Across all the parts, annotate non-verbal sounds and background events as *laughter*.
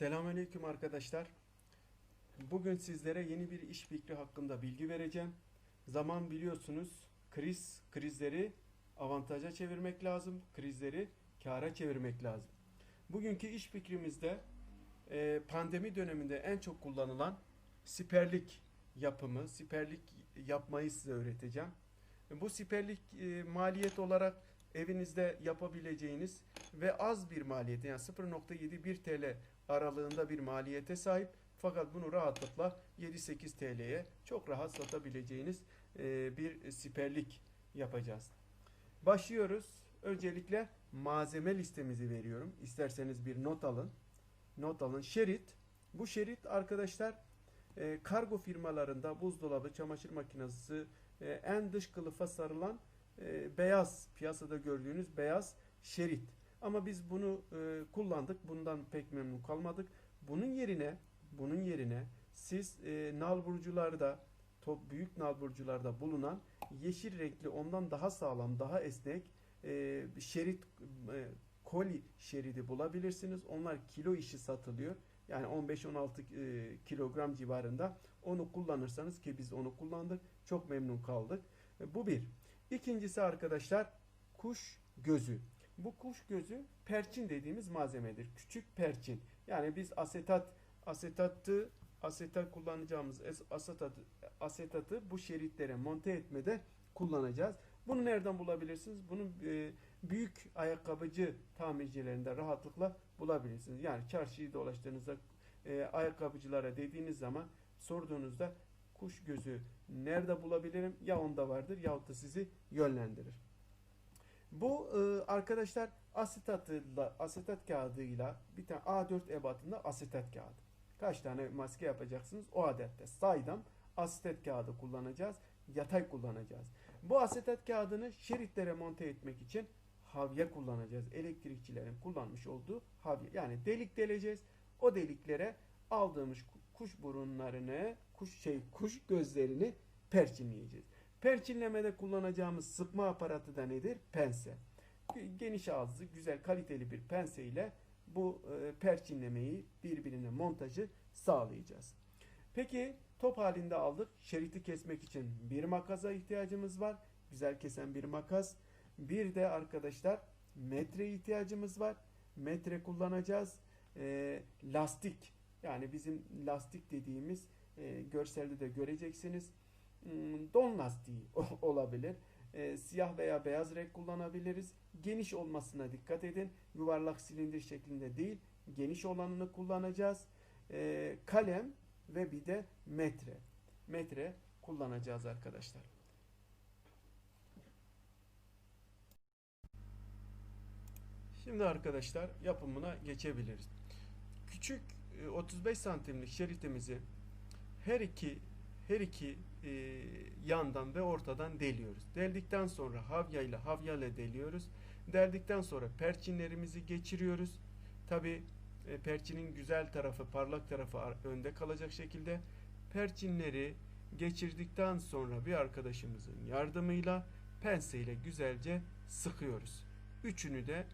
Selamünaleyküm arkadaşlar. Bugün sizlere yeni bir iş fikri hakkında bilgi vereceğim. Zaman biliyorsunuz kriz, krizleri avantaja çevirmek lazım, krizleri kâra çevirmek lazım. Bugünkü iş fikrimizde e, pandemi döneminde en çok kullanılan siperlik yapımı, siperlik yapmayı size öğreteceğim. Bu siperlik e, maliyet olarak evinizde yapabileceğiniz ve az bir maliyeti yani 0.71 TL aralığında bir maliyete sahip fakat bunu rahatlıkla 7-8 TL'ye çok rahat satabileceğiniz e, bir siperlik yapacağız. Başlıyoruz. Öncelikle malzeme listemizi veriyorum. İsterseniz bir not alın. Not alın. Şerit. Bu şerit arkadaşlar e, kargo firmalarında buzdolabı, çamaşır makinesi e, en dış kılıfa sarılan beyaz piyasada gördüğünüz beyaz şerit. Ama biz bunu e, kullandık. Bundan pek memnun kalmadık. Bunun yerine bunun yerine siz e, nalburcularda top büyük nalburcularda bulunan yeşil renkli ondan daha sağlam, daha esnek e, şerit e, koli şeridi bulabilirsiniz. Onlar kilo işi satılıyor. Yani 15-16 e, kilogram civarında. Onu kullanırsanız ki biz onu kullandık. Çok memnun kaldık. E, bu bir. İkincisi arkadaşlar kuş gözü. Bu kuş gözü perçin dediğimiz malzemedir. Küçük perçin. Yani biz asetat asetatı asetat kullanacağımız asetatı, asetatı bu şeritlere monte etmede kullanacağız. Bunu nereden bulabilirsiniz? Bunu e, büyük ayakkabıcı tamircilerinde rahatlıkla bulabilirsiniz. Yani çarşıyı dolaştığınızda e, ayakkabıcılara dediğiniz zaman sorduğunuzda kuş gözü nerede bulabilirim? Ya onda vardır yahut da sizi yönlendirir. Bu e, arkadaşlar asetatla asetat kağıdıyla bir tane A4 ebatında asetat kağıdı. Kaç tane maske yapacaksınız? O adette saydam asetat kağıdı kullanacağız. Yatay kullanacağız. Bu asetat kağıdını şeritlere monte etmek için havya kullanacağız. Elektrikçilerin kullanmış olduğu havya. Yani delik deleceğiz. O deliklere aldığımız ku- kuş burunlarını, kuş şey kuş gözlerini perçinleyeceğiz. Perçinlemede kullanacağımız sıkma aparatı da nedir? Pense. Geniş ağızlı, güzel, kaliteli bir pense ile bu e, perçinlemeyi birbirine montajı sağlayacağız. Peki top halinde aldık. Şeriti kesmek için bir makasa ihtiyacımız var. Güzel kesen bir makas. Bir de arkadaşlar metre ihtiyacımız var. Metre kullanacağız. E, lastik yani bizim lastik dediğimiz e, görselde de göreceksiniz. Hmm, Don lastiği *laughs* olabilir. E, siyah veya beyaz renk kullanabiliriz. Geniş olmasına dikkat edin. Yuvarlak silindir şeklinde değil. Geniş olanını kullanacağız. E, kalem ve bir de metre. Metre kullanacağız arkadaşlar. Şimdi arkadaşlar yapımına geçebiliriz. Küçük e, 35 santimlik şeritimizi her iki her iki e, yandan ve ortadan deliyoruz. Deldikten sonra havya ile havya ile deliyoruz. Deldikten sonra perçinlerimizi geçiriyoruz. Tabi perçinin güzel tarafı, parlak tarafı ar- önde kalacak şekilde perçinleri geçirdikten sonra bir arkadaşımızın yardımıyla pense ile güzelce sıkıyoruz. Üçünü de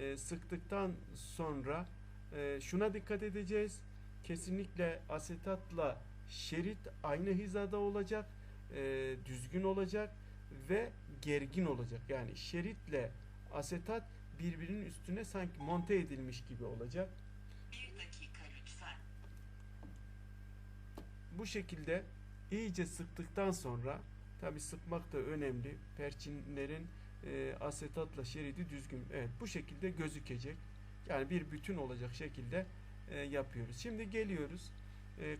e, sıktıktan sonra e, şuna dikkat edeceğiz. Kesinlikle asetatla şerit aynı hizada olacak, e, düzgün olacak ve gergin olacak. Yani şeritle asetat birbirinin üstüne sanki monte edilmiş gibi olacak. Bir dakika lütfen. Bu şekilde iyice sıktıktan sonra tabi sıkmak da önemli. Perçinlerin e, asetatla şeridi düzgün. Evet bu şekilde gözükecek. Yani bir bütün olacak şekilde e, yapıyoruz. Şimdi geliyoruz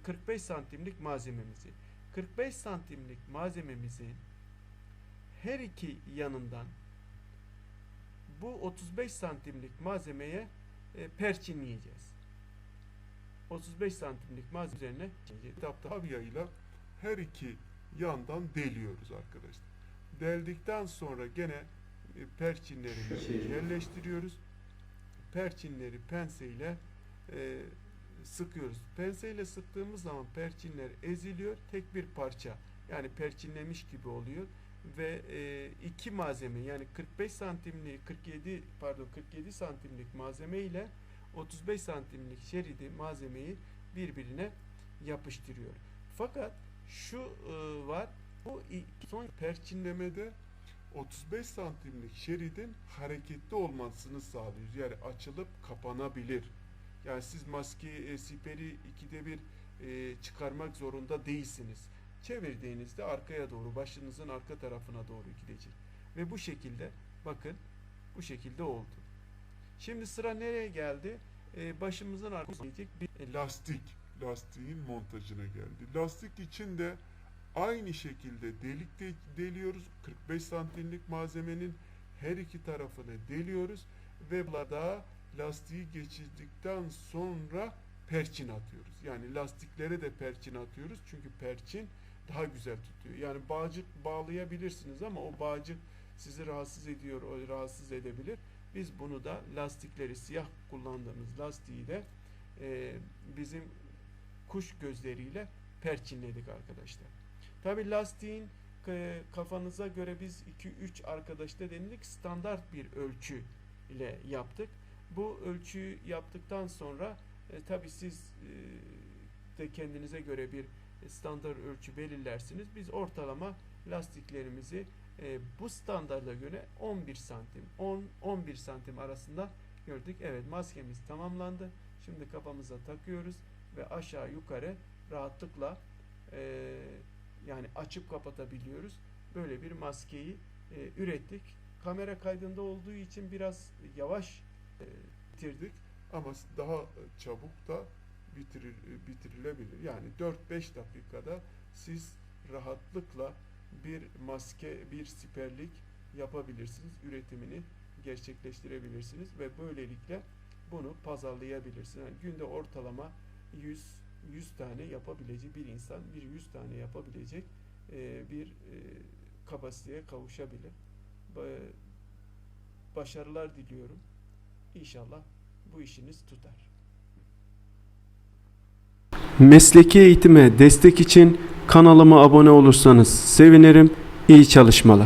45 santimlik malzememizi. 45 santimlik malzememizin her iki yanından bu 35 santimlik malzemeye e, perçinleyeceğiz. 35 santimlik malzeme üzerine havyayla her iki yandan deliyoruz arkadaşlar. Deldikten sonra gene e, perçinlerimizi Şey- yerleştiriyoruz. Perçinleri penseyle e, sıkıyoruz. Penseyle sıktığımız zaman perçinler eziliyor. Tek bir parça yani perçinlemiş gibi oluyor ve e, iki malzeme yani 45 santimlik 47 pardon 47 santimlik malzeme ile 35 santimlik şeridi malzemeyi birbirine yapıştırıyor. Fakat şu e, var bu son Perçinlemede 35 santimlik şeridin hareketli olmasını sağlıyoruz. Yani açılıp kapanabilir. Yani siz maske e, siperi ikide bir e, çıkarmak zorunda değilsiniz. Çevirdiğinizde arkaya doğru, başınızın arka tarafına doğru gidecek. Ve bu şekilde bakın bu şekilde oldu. Şimdi sıra nereye geldi? E, başımızın arkasına gidecek bir e, lastik lastiğin montajına geldi. Lastik için de aynı şekilde delik de deliyoruz. 45 santimlik malzemenin her iki tarafını deliyoruz ve burada lastiği geçirdikten sonra perçin atıyoruz. Yani lastiklere de perçin atıyoruz çünkü perçin daha güzel tutuyor. Yani bağcık bağlayabilirsiniz ama o bağcık sizi rahatsız ediyor, o rahatsız edebilir. Biz bunu da lastikleri siyah kullandığımız lastiği de e, bizim kuş gözleriyle perçinledik arkadaşlar. Tabi lastiğin e, kafanıza göre biz 2-3 arkadaşta denilik standart bir ölçü ile yaptık. Bu ölçüyü yaptıktan sonra e, tabi siz e, de kendinize göre bir standart ölçü belirlersiniz. Biz ortalama lastiklerimizi e, bu standarda göre 11 santim 10-11 santim arasında gördük. Evet maskemiz tamamlandı. Şimdi kafamıza takıyoruz ve aşağı yukarı rahatlıkla e, yani açıp kapatabiliyoruz. Böyle bir maskeyi e, ürettik. Kamera kaydında olduğu için biraz yavaş bitirdik. ama daha çabuk da bitirir, bitirilebilir. Yani 4-5 dakikada siz rahatlıkla bir maske, bir siperlik yapabilirsiniz. Üretimini gerçekleştirebilirsiniz ve böylelikle bunu pazarlayabilirsiniz. Yani günde ortalama 100 100 tane yapabilecek bir insan bir 100 tane yapabilecek e, bir e, kapasiteye kavuşabilir. Ba- Başarılar diliyorum. İnşallah bu işiniz tutar. Mesleki eğitime destek için kanalıma abone olursanız sevinirim. İyi çalışmalar.